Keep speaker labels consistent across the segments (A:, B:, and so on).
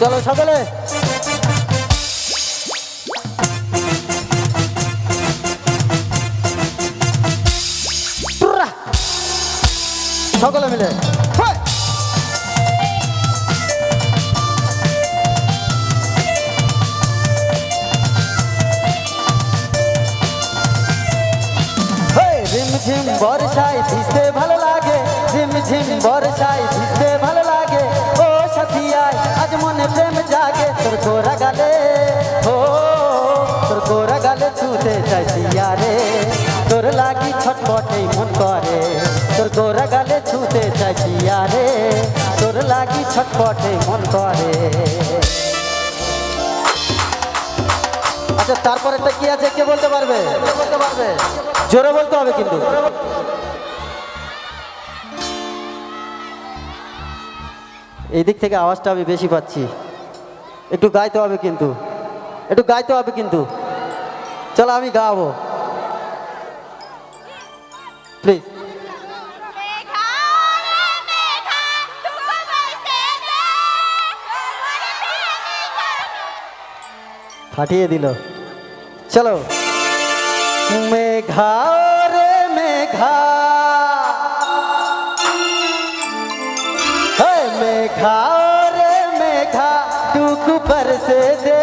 A: চলো সকলে! সকলে মিলে। ঝিমঝিম বর্ষায় ভিজতে ভালো লাগে। ঝিমঝিম বর্ষায় ভিজতে গালে। ও, তোর গোরা গালে ছুতে চাইছি আরে। তোর লাগি ছটপটেই মন করে। তোর গোরা গালে ছুতে চাইছি আরে। তোর লাগি ছটপটেই মন করে। আচ্ছা তারপরেরটা কি আছে কে বলতে পারবে বলতে পারবে? জোরে বলতে হবে কিন্তু। এই দিক থেকে আওয়াজটা আমি বেশি পাচ্ছি। একটু গাইতে হবে কিন্তু। একটু গাইতে হবে কিন্তু। চলো, আমি গাবো। প্লিজ ফাটিয়ে দিল। চলো। মেঘা রে মেঘা। হে মেঘা। টুকু বরসে দে।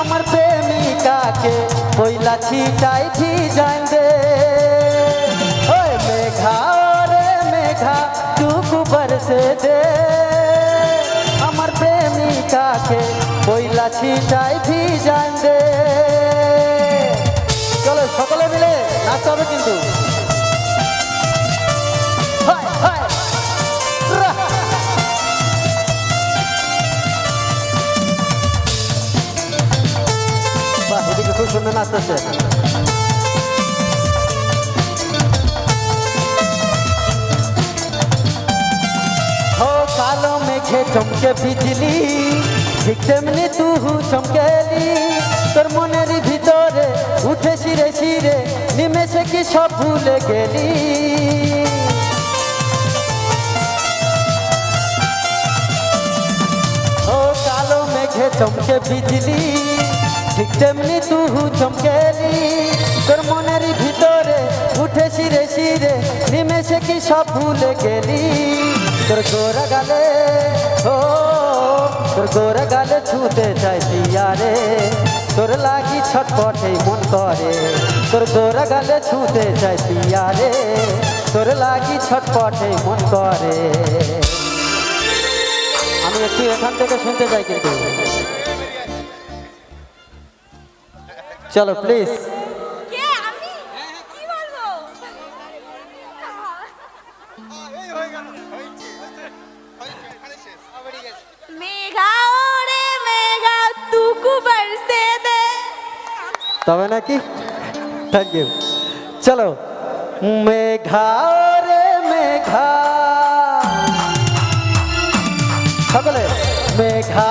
A: আমার প্রেমিকাকে কইলা ছিটাই ভি যান দে। ওই মেঘা রে মেঘা টুকু বরসে দে। আমার প্রেমিকাকে কইলা ছিটাই ভি যান দে। চলো সকলে মিলে নাচতে হবে কিন্তু। নাচতেছে ও কালো মেঘে চমকে বিজলি ঠিক তেমনি তুহু চমকেলি। তোর মনের ভিতরে উঠে শিরে শিরে নিমেষে কি সব ভুলে গেলি? ও কালো মেঘে চমকে বিজলি ঠিক তেমনি তুহু চমকেলি। তোর মনের ভিতরে উঠে শিরে শিরে নিমেষে কি সব ভুলে গেলি। তোর গোরা গালে, ও, তোর গোরা গালে ছুতে চাই রে তোর লাগি ছটপটে মন করে, তোর গোরা গালে ছুতে চাই রে তোর লাগি ছটপটে মন করে। আমি একটু এখান থেকে শুনতে চাই কিন্তু। চলো প্লিজ
B: কে আমি কি বলব মেঘা ওরে মেঘা তুকু বরসে দে
A: তবে নাকি থ্যাংক ইউ চলো মেঘা রে মেঘা সকলে মেঘা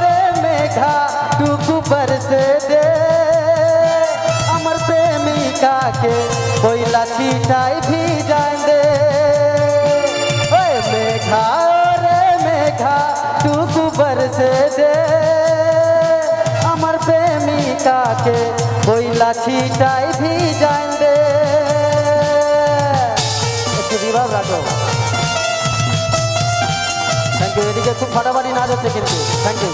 A: রে মেঘা টুকু বরসে দে প্রেমিকাকে কইলা ছিটাই ভি যান দে মেঘা রে মেঘা, টুকু বরসে দে। আমার প্রেমিকাকে কইলা ছিটাই ভি যান দে একটু রাখো। থ্যাংক ইউ এদিকে খুব ফাটাফাটি নাচ হচ্ছে কিন্তু। থ্যাংক ইউ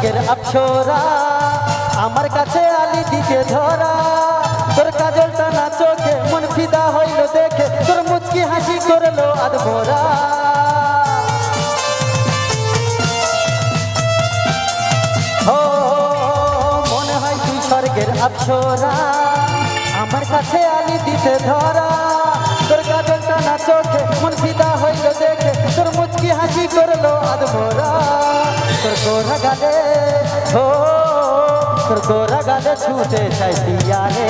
A: তুই আপসরা, আমার কাছে আলি দিকে ধরা। তোর কাজলটা না চোখে মন ফিদা হইল দেখে, তোর মুচকি হাসি করল আদমোরা। মনে হয় আমার কাছে আলি দিতে ধরা। তোর কাজলটা না চোখে মন ফিদা হইল দেখে, তোর মুচকি হাসি করল আদমোরা। তোর গোরা গালে ও তোর গোরা গালে ছুটে চাই রে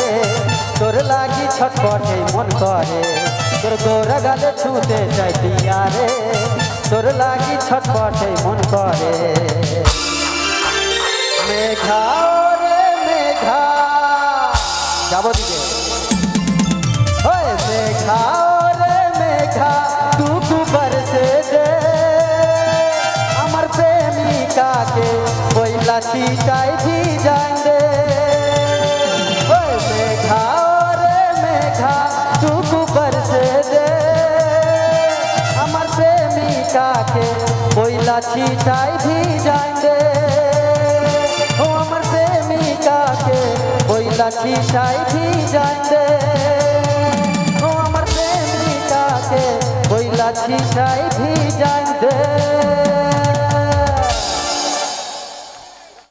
A: তোর লাগি ছটপটে মন করে। তোর গোরা গালে ছুটে চাই রে তোর লাগি ছটপটে মন করে। মেঘা রে মেঘা। যাব দিকে। ভি যাই দে। ওই মেঘা রে মেঘা, টুকু বরসে দে। আমার প্রেমিকাকে পয়লা ছিটাই ভি দে। ও আমার প্রেমিকাকে পয়লা ছিটাই ভি দে। ও আমার প্রেমিকাকে পয়লা ছিটাই